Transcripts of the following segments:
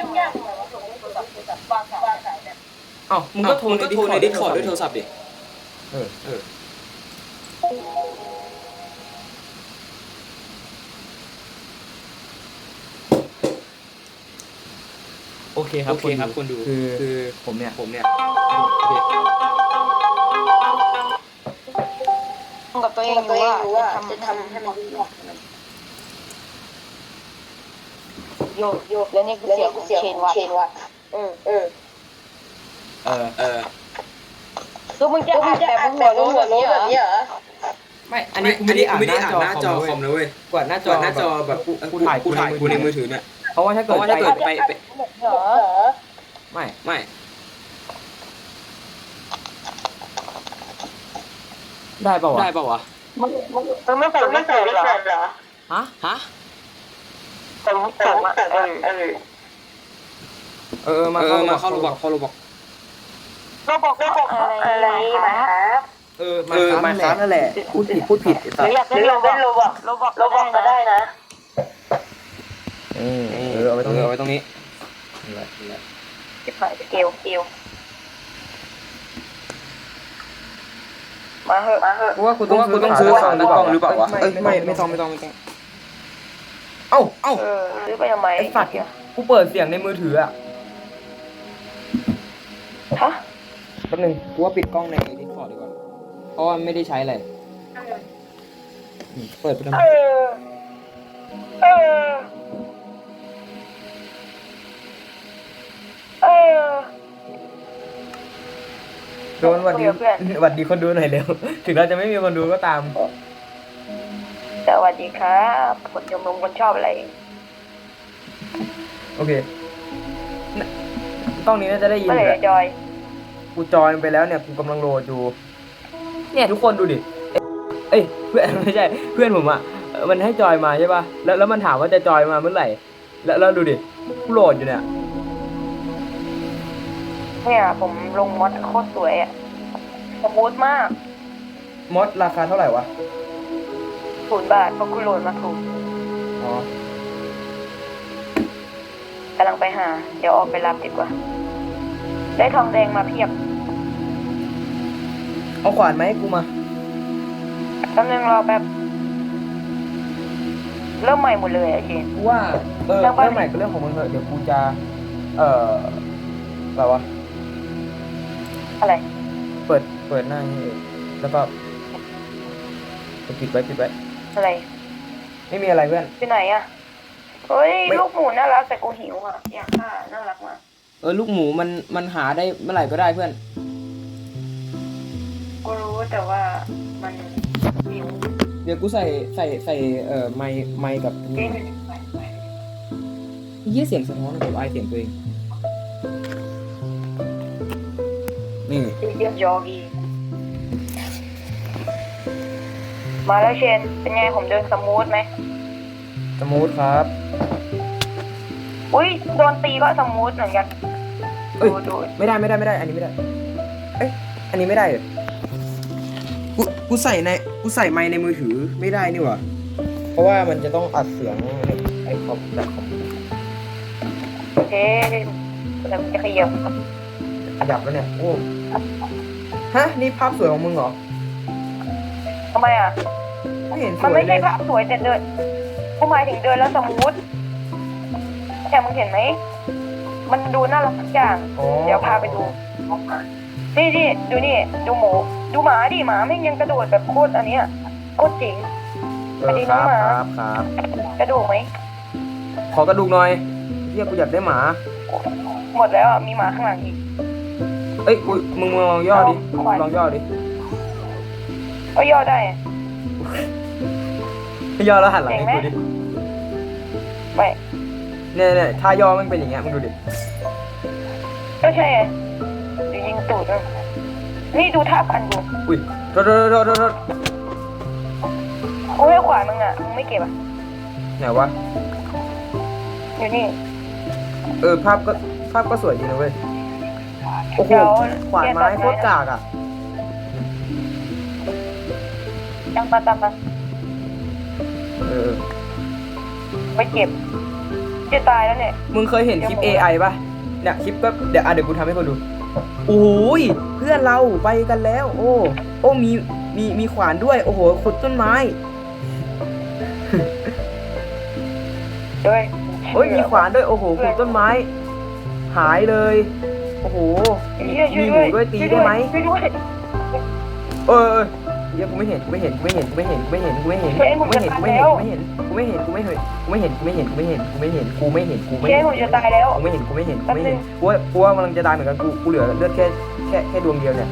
ยุ่งยากเหมือนว่าส่งโทรศัพท์โทรศัพท์วางสายวางสายเนี่ยเอ้ามึงก็โทรมึงก็โทรในดิสคอร์ดด้วยโทรศัพท์ดิเออเออโอเคครับโอเคครับคนดูคือคือผมเนี่ยผมเนี่ยกับตัวเองอยู่ว่าจะทำให้มัน โยกโยกแล้วนี่คือเสียงของเชนวัดเชนวัดเออเออเออเออคือมึงจะอ่านแบบมึงหัวรู้แบบนี้แบบนี้เหรอ ไม่ อัอันนนี้นี้กูไม่ไม่ได้ได้อ่าอ่านนหหน้าน้าจจออคคออมมนะนะเว้เว้ยยกว่าหน้าจจออหน้าจอแบบกูกูถ่ายกูถ่ายกูในมือถือเนี่ย เพราะว่าถ้าเพเกิดราะว่าถ้าเกิด ไปไปเหรอไม่ไม่ได้ป่าวะได้ป่าวะมึงมึงมึงไม่ใส่ไม่ใส่เหรอฮะฮะ ใส่ไม่ใส่เออเออเออมาเอเข้าอมามาเข้าโรบอกเข้าโรบอกเราบอกเราบอกอะไรมาครับเออมาเออครับมาครับนั่นแหละพูดผิดพูดผิดไอ้หสัรือสอยากเล่นเราเล่นเราบอกเราบอกเราบอกก็ได้นะเออเออเอาไว้ตรงนี้เอาไว้ตรงนี้นี่แหละนี่แหละจะผ่านเกลเกลมาเหอะมาเหอะกูว่ากูกูต้องว่ากูต้องซื้อฝั่งดูกล้องหรือเปล่าวะเอ้ยไม่ไม่ต้องไม่ต้องไม่ต้อง เอ้าเอ้าเออซื้อไปทำไมไอ้สัตว์กูเปิดเสียงในมือถืออะฮะแป๊บนึงกูว่าปิดกล้องในดิสคอร์ดดีกว่าเพราะว่าไม่ได้ใช้อะไรอืมเปิดไปทำไมเออเออเออโดนหวัดดีเพื่อน หวัดดีคนดูหน่อยเร็ว ถึงเราจะไม่มีคนดูก็ตาม สวัสดีครับคนชมรมคนชอบอะไร โอเคน่ะกล้องนี้น่าจะได้ยินเมื่อไหร่แหละจะจอย กูจอยไปแล้วเนี่ย กูกำลังโหลดอยู่ เนี่ยทุกคนดูดิ เอ้ยเพื่อน ไม่ใช่ เพื่อนผมอะเออมันให้จอยมาใช่ป่ะ แล้วแล้วมันถามว่าจะจอยมาเมื่อไหร่ แล้วแล้วดูดิ กูโหลดอยู่เนี่ย เนี่ยผมลงมอดโคตรสวยอะสมูทมาก มอสราคาเท่าไหร่วะ ศูนย์บาทเพราะกูโหลดมาถูกอ๋อกำลังไปหา เดี๋ยวออกไปรับดีกว่า ได้ทองแดงมาเพียบเอาขวานมาให้กูมาแป๊บนึงรอแป๊บเริ่มใหม่หมดเลยอะเจนกูว่าเออเรื่องบ้านเรื่องใหม่ก็เรื่องของมึงเถอะเดี๋ยวกูจะ เอ่อแบบว่าอะไร เปิดเปิดหน้าให้เองแล้วก็ปิดไว้ปิดไว้ อะไรไม่มีอะไรเพื่อนไปไหนอะเฮ้ยไม่ลูกหมูน่ารักแต่กูหิวอะอยากฆ่าน่ารักมากเออลูกหมูมันมันหาได้เมื่อไหร่ก็ได้เพื่อนกูรู้แต่ว่ามันหิวเดี๋ยวกูใส่ใส่ใส่เอ่อไมค์ไมค์กับเจนยี่เสียงสะท้อนกับไอเสียงตัวเองนี่เยี่ยมยอกี มาแล้วเชน เป็นไงผมเดินสมูทไหม สมูทครับ อุ้ยโดนตีก็สมูทเหมือนกัน เอ้ย ดูดูไม่ได้ไม่ได้ไม่ได้ อันนี้ไม่ได้ เอ้ย อันนี้ไม่ได้เหรอกูกูใส่ในกูใส่ไมค์ในมือถือไม่ได้นี่หว่า เพราะว่ามันจะต้องอัดเสียงไอ้คอมแบบคอมโอเคแล้วมันจะขยับขยับแล้วเนี่ย โอ้ ฮะ นี่ภาพสวยของมึงเหรอ ทำไมอะ ไม่เห็นสมันวยไม่เลใช่ยภาพสวยแต่เดินกูหมายถึงเดินแล้วสมูทแต่มึงเห็นไหม มันดูน่ารักทุกอย่าง อ๋อเดี๋ยวพาไปดู นี่นี่ดูนี่ ดูหมู ดูหมาดิหมาไม่งยังกระโดดแบบโคตรอันเนี้ยโคตรเจ๋ง เออครับครับครับกระโดดไหม ขอกระดูกหน่อยเรียกกูอยากได้หมา หมดแล้วอะ มีหมาข้างหลังอีก เอ้ยกูมึงมึงลองย่อดิมึงลองย่อดิ ก็ย่อได้อะย่อแล้วหันหลังให้เจ๋งไหมกูดิ ไม่เนี่ยเนี่ยถ้าย่อมันเป็นอย่างเงี้ยมึงดูดิ ก็ใช่ไงเดี๋ยวยิงตูดมันนี่ดูท่าพันดูอุ้ยโทษโทษโทษโทษโทษกูให้ขวานมึงอะมึงไม่เก็บอะไหนวะ อยู่นี่เออภาพก็ภาพก็สวยดีนะเว้ย โอ้โหเดี๋ยวขวานไม้โคตรกากอะ ยังมาตามมาเออไปเก็บเจจะตายแล้วเนี่ย มึงเคยเห็นคลิป AI ป่ะ เนี่ยคลิปก็เดี๋ยวอะเดี๋ยวกูทำให้คนดูโอ้ยเพื่อนเราไปกันแล้ว โอ้ โอ้มีมีมีขวานด้วย โอ้โหขุดต้นไม้เฮ้ยโอ้ยมีขวานด้วยโอ้โหขุดต้นไม้ หายเลย โอ้โหเหี้ยช่มีวยหด้วยมูด้วยตีได้ไหมช่วยด้วยเออ เออเดี๋ยวกูไม่เห็นกูไม่เห็นกูไม่เห็นกูไม่เห็นกูไม่เห็นกูไม่เห็นกูไม่เห็นกูไม่เห็นกูไม่เห็นกูไม่เห็นกูไม่เห็นกูไม่เห็นกูไม่เห็นกูไม่เห็นกูไม่เห็นกูไม่เห็นกูไม่เชี่เห็ยนผมจะตายแล้วกูไม่เห็นกูไม่เห็นกูไม่เห็นกูว่ากูว่ากำลังจะตายเหมือนกันกูกูเหลือเลือดแค่แค่แค่ดวงเดียวเนี่ย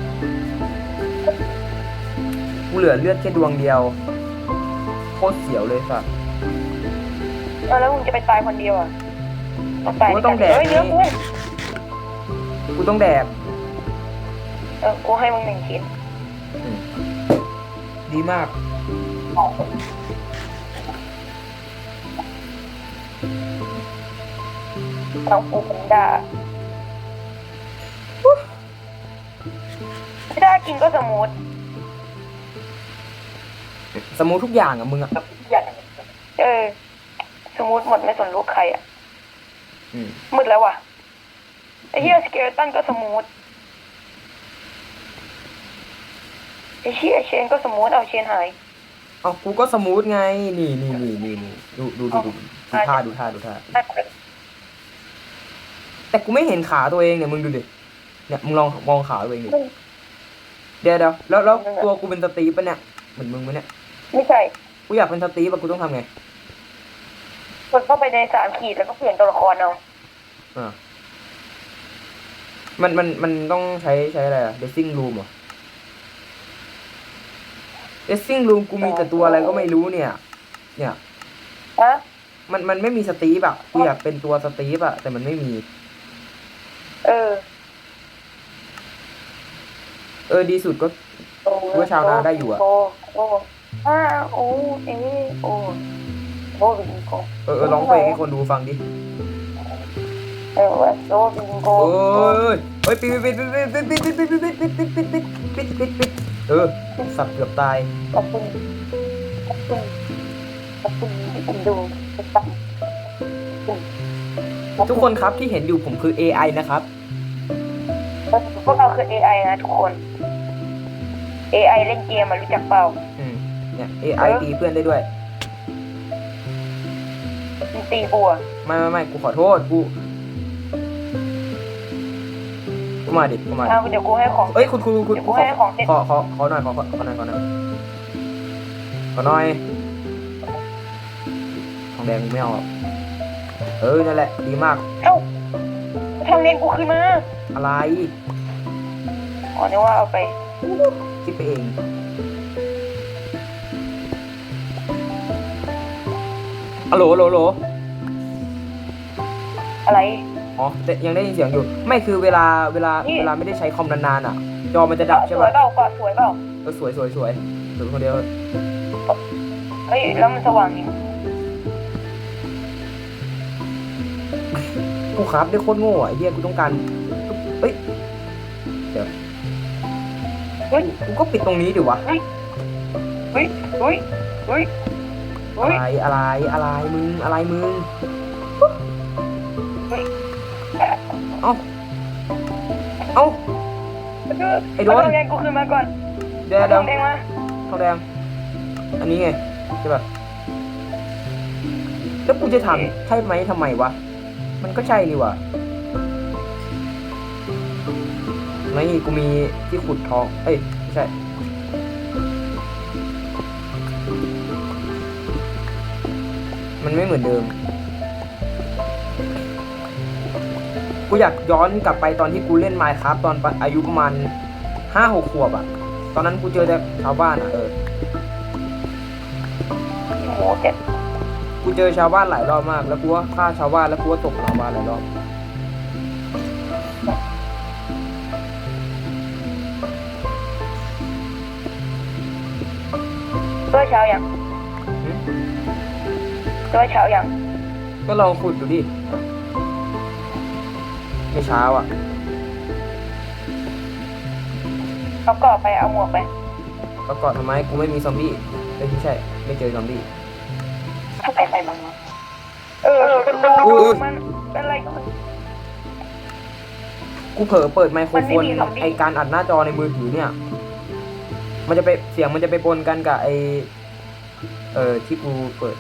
กูเหลือเลือดแค่ดวงเดียวโคตรเสียวเลยสัสเออแล้วมึงจะไปตายคนเดียวอะต้องตายกูก็ต้องแดกเฮ้ยเนื้อกูกูต้องแดกเออกูให้มึงหนึ่งชิ้น ดีมากต้องกูผมด่าไม่ได้กินก็สมูทสมูททุกอย่างอะมึงอะเออ สมูทหมดไม่สนลูกใครอะอืมมืดแล้วว่ะไอ้เหี้ยสเกเลตันก็สมูท ไอ้เหี้ยเชนก็สมูทเอาเชนหาย เอากูก็สมูทไง นี่นี่นี่นี่นี่ดูดูดูดูดูท่าดูท่าดูท่า แต่กูไม่เห็นขาตัวเองเนี่ยมึงดูดิ เนี่ยมึงลองมองขาตัวเองดิ เดี๋ยวเดี๋ยวแล้วแล้วตัวกูเป็นสตีฟปะเนี่ย เหมือนมึงปะเนี่ย ไม่ใช่ กูอยากเป็นสตีฟอะกูต้องทำไงกดเข้าไปในสามขีดแล้วก็เปลี่ยนตัวละครเอาอ่ามันมันมันต้องใช้ใช้อะไรอะเดซซิ่งรูมเหรอ เดซซิ่งรูมกูมีแต่ตัวอะไรก็ไม่รู้เนี่ย เนี่ยฮะมันมันไม่มีสตีฟอะกูอยากเป็นตัวสตีฟอะแต่มันไม่มี เออ เออดีสุดก็โอ้ว่าชาวนาได้อยู่อะโอ้โอ้อ้าโอ้เอโอ้โอ้บิงโกเออเออร้องเพลงให้คนดูฟังดิเออว่าโอ้บิงโกโอ้ยเฮ้ยปิดปิดปิดปิดปิดปิดปิดปิดปิดปิดปิดปิดปิดปิดปิดปิดเออสับเกือบตายขอบคุณขอบคุณขอบคุณที่ผมดูตัดทุกคนครับที่เห็นอยู่ผมคือ AI นะครับพวกเราคือ AI นะทุกคน AI เล่นเกมมารู้จักเปล่าอืมเนี่ย AI ตีเพื่อนได้ด้วยมันตีบัวไม่ไม่ไม่กูขอโทษกู กูมาดิกูมาดิเอาเดี๋ยวกูให้ของ เอ้ยคุณคุณคุณเดี๋ยวกูให้ของเสร็จขอขอขอหน่อยขอขอขอหน่อยขอหน่อยขอหน่อยทองแดงไม่เอาหรอกเออนั่นแหละดีมากเอ้าทำเล่นกูขึ้นมาอะไรอ๋อนึกว่าเอาไปคิดไปเองอะโหลโหลโหลอะไร อ๋อแต่ยังได้ยินเสียงอยู่ ไม่คือเวลาเวลานี่ เวลาไม่ได้ใช้คอมนานๆอะ จอมันจะดับใช่สวยปะเปล่าเกาะสวยเปล่าเออสวยสวยสวยสวยคนเดียวเฮ้ยแล้วมันสว่างจริงกูครับได้โคตรโง่อะไอ้เหี้ยกูต้องการเฮ้ยเฮ้ยกูก็ปิดตรงนี้ดิวะเฮ้ยเฮ้ยเฮ้ยเฮ้ยอะไรอะไรอะไรมึงอะไรมึง เอ้าเอ้าไอ้โดนเาทองแดงกูขึ้นมาก่อนเดี๋ยวเอาทเดี๋ยวองแดงมาทองแดงอันนี้ไงใช่ปะแล้วกูจะทำใช่ไหมทำไมวะ มันก็ใช่นี่วะไม่กูมีที่ขุดทอง เอ้ยไม่ใช่มันไม่เหมือนเดิม กูอยากย้อนกลับไปตอนที่กูเล่น Minecraft ตอนอายุประมาณห้าหกขวบอะตอนนั้นกูเจอแต่ชาวบ้านอะเออโอ้โหเจ็ดกูเจอชาวบ้านหลายรอบมาก แล้วกูว่าฆ่าชาวบ้านแล้วกูว่าตกชาวบ้านหลายรอบตัวเช้ายังหึตัวเช้ายังก็ลองขุดดูดิ ไม่เช้าอะเอาเกาะไปเอาหมวกไปประกอบทำไมกูไม่มีซอมบี้เอ้ยไม่ใช่ ไม่เจอซอมบี้ไปไปบ้างวะเออกูดูอุ้ดูยมันเป็นอะไรก็ไม่ กูเผลอเปิดไมโครมันโฟไม่นมีซอมบี้ ไอการอัดหน้าจอในมือถือเนี่ย มันจะไปเสียงมันจะไปปนกันกับไอเออที่กูเปิด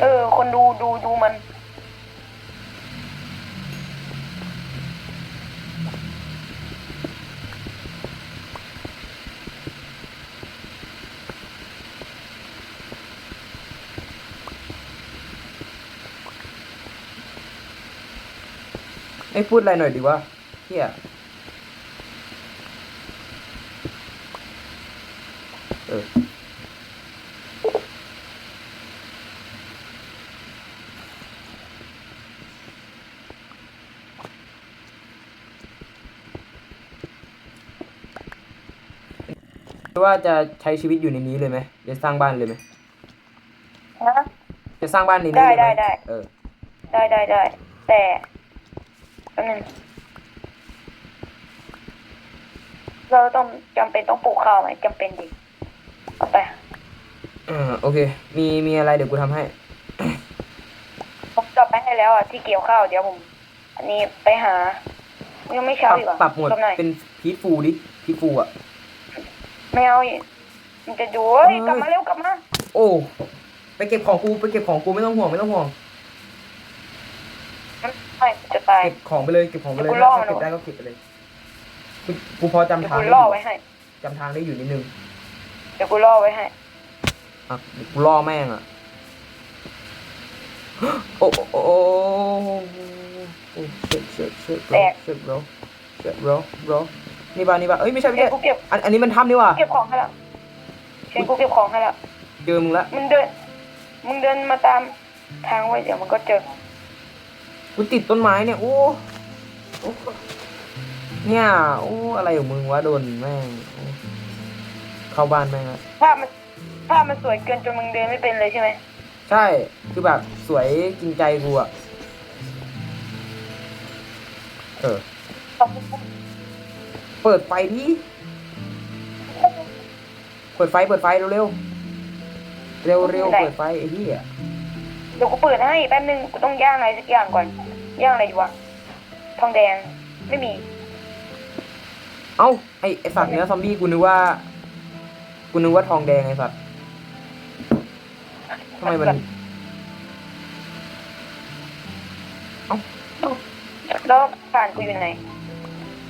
เออ คนดูดูดูมัน ไอ้ยพูดอะไรหน่อยดีวะเฮียเออว่าจะใช้ชีวิตอยู่ในนี้เลยไหมจะสร้างบ้านเลยไหมนะจะสร้างบ้านในนี้ได้เลยไหมได้ได้ เออ ได้ได้ได้แต่ แป๊บนึงเราต้องจำเป็นต้องปลูกข้าวไหมจำเป็นดิเอาไปเออโอเค มีมีอะไรเดี๋ยวกูทำให้ ผมจบไปให้แล้วอะที่เกี่ยวข้าวเดี๋ยวผม อันนี้ไปหา ยังไม่ปเช้ารับอีกเหรอปรับโหมดจบหน่อยเป็นพีทฟูลดิพีทฟูลอะ ไม่เอาอีกมันจะดูเฮ้ยเอ้ยกลับมาเร็วกลับมา โอ้ ไปเก็บของกูไปเก็บของกูไม่ต้องห่วงไม่ต้องห่วง ไม่จะตายเก็บของไปเลยเก็บของไปเลยเดี๋ยวกูล่อมัน ถ้าเก็บได้ก็เก็บไปเลยกูกูพอจำเดี๋ยวทางกูได้ล่ออยู่ไว้ให้จำทางได้อยู่นิดนึงเดี๋ยวกูล่อไว้ให้อะเดี๋ยวกูล่อแม่งอะโอ้โอ้โอ้โอ้โอ้เช็ดเช็ดเช็ดแตกเช็ดโรเช็ดโรโรนี่บ้านนี่บ้านเอ้ยไม่ใช่ไม่เดี๋ยใช่วกูเก็บอันอันนี้มันถ้ำนี่ว่ะเก็บของให้แล้วเชนกูเก็บของให้แล้วเจอมึงละมึงเดินมึงเดินมาตามทางไว้เดี๋ยวมันก็เจอ กูติดต้นไม้เนี่ย โอ้โอ้เนี่ยโอ้อะไรของมึงวะโดนแม่งโอ้เข้าบ้านแม่งละภาพมันภาพมันสวยเกินจนมึงเดินไม่เป็นเลยใช่ไหมใช่คือแบบสวยกินใจกูอะเออเปิดไฟดิเปิดไฟเปิดไฟเร็วเร็วเร็วเร็วเปิดไฟไอ้ที่อะเดี๋ยวกูเปิดให้แป๊บนึงกูต้องย่างอะไรสักอย่างก่อน ย่างอะไรดีวะทองแดงไม่มี เอ้าไอไอสัตว์เนื้อซอมบี้กูนึกว่ากูนึกว่าทองแดงไอสัตว์ทำไมมันแล้วผ่านกูอยู่ไหน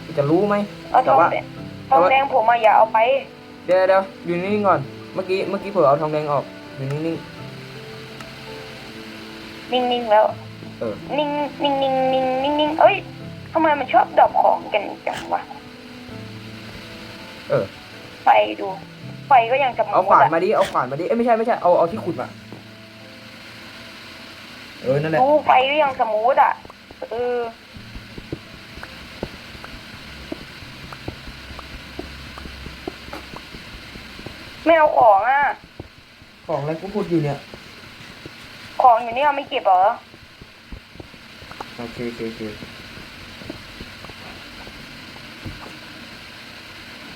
กูจะรู้ไหมเอาทแต่องว่าแดงทองแดงผมมาอย่าเอาไป เดี๋ยวเดี๋ยวอยู่นิ่งๆก่อน เมื่อกี้เมื่อกี้เผื่อเอาทองแดงออกอยู่นิ่ง นิ่งๆแล้วๆเออ นิ่งนิ่งนิ่งนิ่งนิ่งนิ่งเอ้ยทำไมมันชอบดรอปของกันจังวะเออ ไฟดู ไฟก็ยังจะเอาขวานอะมาดิ เอาขวานมาดิ เอ้ยไม่ใช่ไม่ใช่ เอาเอาที่ขุดมา เออนั่นแหละ ดูไฟก็ยังสมูทอะ เออ ไม่เอาของอะ ของอะไรกูขุดอยู่เนี่ย ของอยู่เนี่ยไม่เก็บเหรอ โอเคโอเคโอเค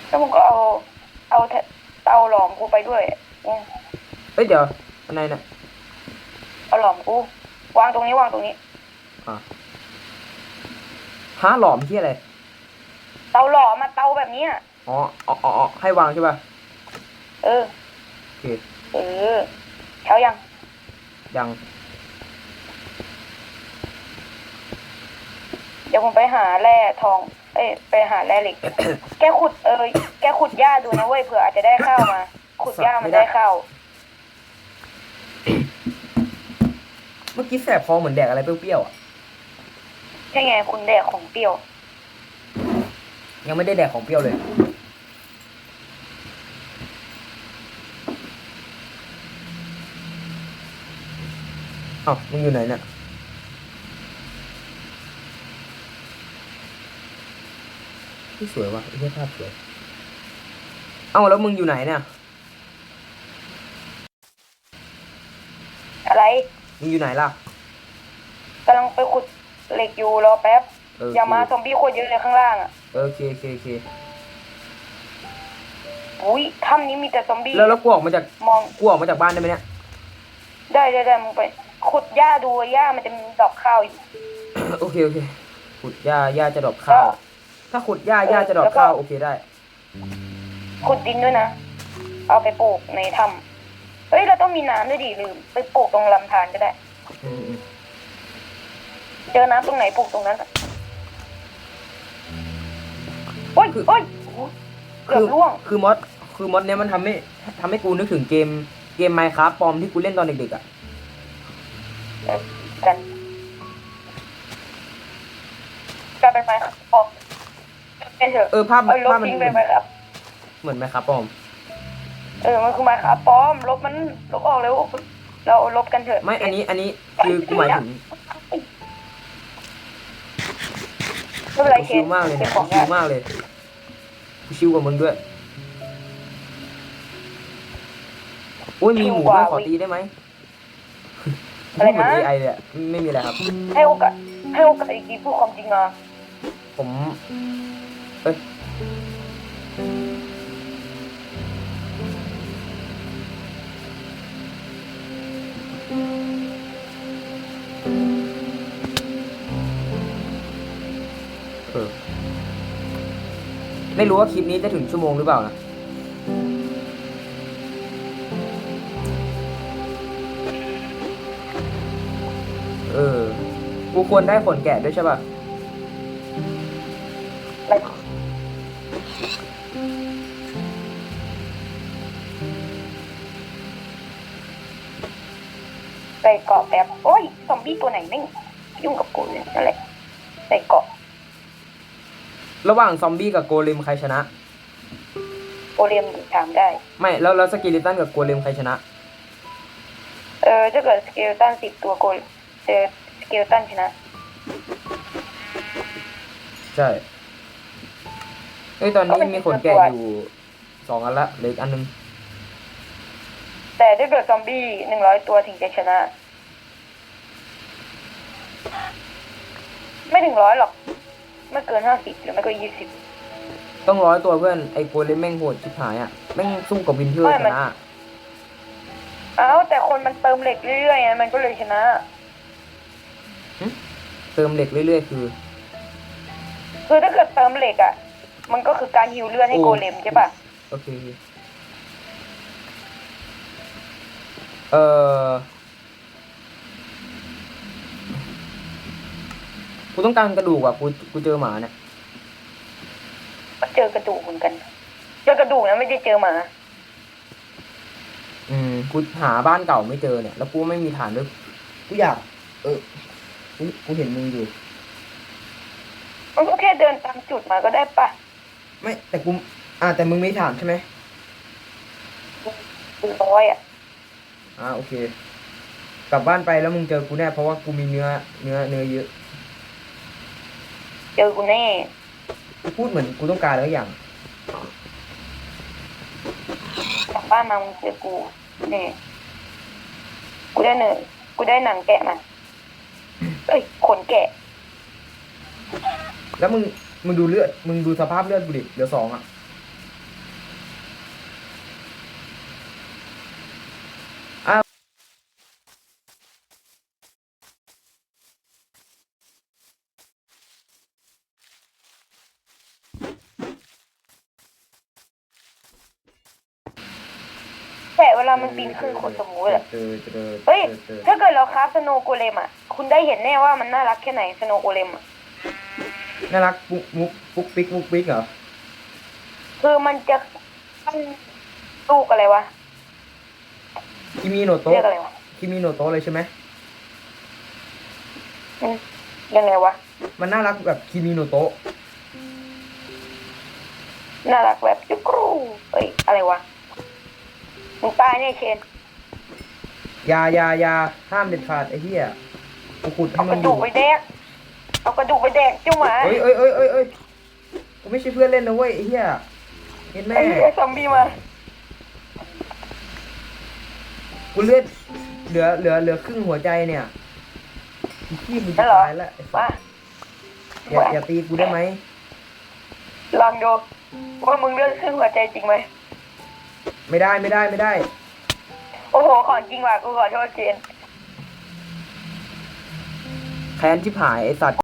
แล้วมึงก็เอา เอาเทเตาหลอมกูไปด้วยอืมเอ้ยเดี๋ยวอันไหนเนี่ยเอาหลอมกู วางตรงนี้วางตรงนี้ อะฮะหลอมที่อะไร เตาหลอมมาเตาแบบเนี้ยอ๋ออ๋ออ๋ออ๋อให้วางใช่ป่ะ เออ โอเค เออเช้ายัง ยังเดี๋ยวผมไปหาแร่ทอง เอ้ยไปหาแร่เหล็ก แกขุดเออแกขุดหญ้าดูนะเว้ยเผื่ออาจจะได้ข้าวมา ขุดหญ้ามันได้ข้าวเมื่อกี้แสบคอเหมือนแดกอะไรเปรี้ยวๆอะใช่ไงคุณแดกของเปรี้ยว ยังไม่ได้แดกของเปรี้ยวเลย อ้ามึงอยู่ไหนเนี่ยที่สวยว่ะไอ้เหี้ยภาพสวย เอ้าแล้วมึงอยู่ไหนเนี่ย อะไรมึงอยู่ไหนล่ะ กำลังไปขุดเหล็กอยู่รอแป๊บเอออย่ามาซอมบี้โคตรเยอะเลยข้างล่างอะเออโอเคโอเคโอเคอุ้ยถ้ำนี้มีแต่ซอมบี้แล้วแล้วกูออกมาจากมองกูออกมาจากบ้านได้ไหมเนี่ย ได้ได้ได้มึงไป ขุดหญ้าดูหญ้ามันจะมีดอกข้าวอยู่ โอเคโอเค ขุดหญ้าหญ้าจะดรอปข้าว ถ้าขุดหญ้าหญ้าจะดรอปข้าวโอเคได้ ขุดดินด้วยนะ เอาไปปลูกในถ้ำเฮ้ยเราต้องมีน้ำด้วยดิลืม ไปปลูกตรงลำธารก็ได้ อืมอืมเจอน้ำตรงไหนปลูกตรงนั้นอะโอ้ยโอ้ยโอ้โหเกือบร่วง คือมอสคือมอสเนี้ยมันทำให้ทำให้กูนึกถึงเกมเกมไมค์ครับปลอมที่กูเล่นตอนเด็กๆอะ กันกลายเป็นไม้ครับออกเป็นเถอะเออภาพเอาลบภาพมัน ทิ้งไปไหมครับ เหมือนไมค์ครับปลอมเออมันคือไม้ครับปลอม ลบมันลบออกเร็วเราลบกันเถอะไม่อันนี้อันนี้คือกูหมายถึงไม่เป็นไรกูเคชินลมากเลยเป็เนี่ยนของกูชิยาลมากเลยกูชิลกว่ามึงด้วยโอ้ยมีหมูด้วยขอตีได้ไหม อะไรเหมือนนะเอไอเลยอะไม่มีอะไรครับ ให้โอกาสให้โอกาสอีกทีพูดความจริงอะผมเอ้ยเออไม่รู้ว่าคลิปนี้จะถึงชั่วโมงหรือเปล่านะ กูควรได้ขนแกะด้วยใช่ป่ะอะไรใส่เกาะแป๊บโอ้ยซอมบี้ตัวไหนไม่งยุ่งกับกูเลยนั่นแหละใส่เกาะระหว่างซอมบี้กับโกเลมใครชนะ โอเรียมถามได้ ไม่แล้วแล้วสกิลิตันกับโกเลมใครชนะ เออถ้าเกิดสเกลตันสิบตัวโกลเจอส เกลตันชนะ ใช่เอ้ยตอนนี้มีขนแกะอยู่สองอันละเหลืออีกอันหนึง แต่ถ้าเกิดซอมบี้หนึ่งร้อยตัวถึงจะชนะ ไม่ถึงร้อยหรอก ไม่เกินห้าสิบหรือไม่ก็ยี่สิบต้องร้อยตัวเพื่อนไอ้โกเลมแม่งโหดชิบหายอะแม่งสู้กับวินเทอร์ไม่ชมันนะเอ้าแต่คนมันเติมเหล็กเรื่อยๆไงมันก็เลยชนะ เติมเหล็กเรื่อยๆ คือ คือถ้าเกิดเติมเหล็กอะ มันก็คือการฮิวเลือดให้โอ้โกเลมใช่ปะโอเค เออกูต้องการกระดูกอะกูกูเจอหมาเนี่ยก็เจอกระดูกเหมือนกัน เจอกระดูกนะไม่ได้เจอหมา อืมกูหาบ้านเก่าไม่เจอเนี่ย แล้วกูไม่มีฐานด้วยกูอยาก เออ กูกูเห็นมึงอยู่ มันก็แค่เดินตามจุดมาก็ได้ปะไม่แต่กูอ่าแต่มึงไม่ถามใช่ไหมเป็นร้อยอะอ่าโอเค กลับบ้านไปแล้วมึงเจอกูแน่เพราะว่ากูมีเนื้อเนื้อเนื้อเยอะเจอกูแน่กูพูดเหมือนกูต้องการแล้วอย่าง กลับบ้านมามึงเจอกูแน่กูได้เนื้อกูได้หนังแกะมา เอ้ยขนแกะ แล้วมึงมึงดูเลือด มึงดูสภาพเลือดกูดิเหลือสองอะ แต่เวลามันปีนขึ้นคนสมมุติอะเจอเจอเฮ้ย เจอเจอถ้าเกิดเราคราฟสโนว์โกเลมอะ คุณได้เห็นแน่ว่ามันน่ารักแค่ไหนสโนว์โกเลมอะน่ารักปุ๊กมุกปุ๊กปิ๊กปุ๊กปิ๊กเหรอคือมันจะมันลูกอะไรวะคิมิโนโตะเรียกอะไรวะคิมิโนโตะเลยใช่ไหมอืมยังไงวะมันน่ารักแบบคิมิโนโตะน่ารักแบบจุกรูเอ้ยอะไรวะมึงตายแน่เชน อยาอยาอยาห้ามเด็ดขาดไอ้เหี้ย กูขุดให้เอากมันระอดูยู่กไปแดก เอากระดูกไปแดกเจ้าหมาเอ้ยเอ้ยเอ้ยเอ้ยเอ้ยกูไม่ใช่เพื่อนเล่นนะเว้ยไอ้เหี้ยเห็นแม่ไอ้เหี้ยซอมบี้มา กูเลือดเหลือเหลือเหลือครึ่งหัวใจเนี่ยพี่มึงจะตายแล้วไอ้สัมา สอย่าอย่าตีกูได้ไหมลองดูว่ามึงเลือดขึ้นหัวใจจริงไหม ไม่ได้ไม่ได้ไม่ได้ โอ้โห ของจริงว่ะกูขอโทษเชน แค้นชิบหายไอสัตว์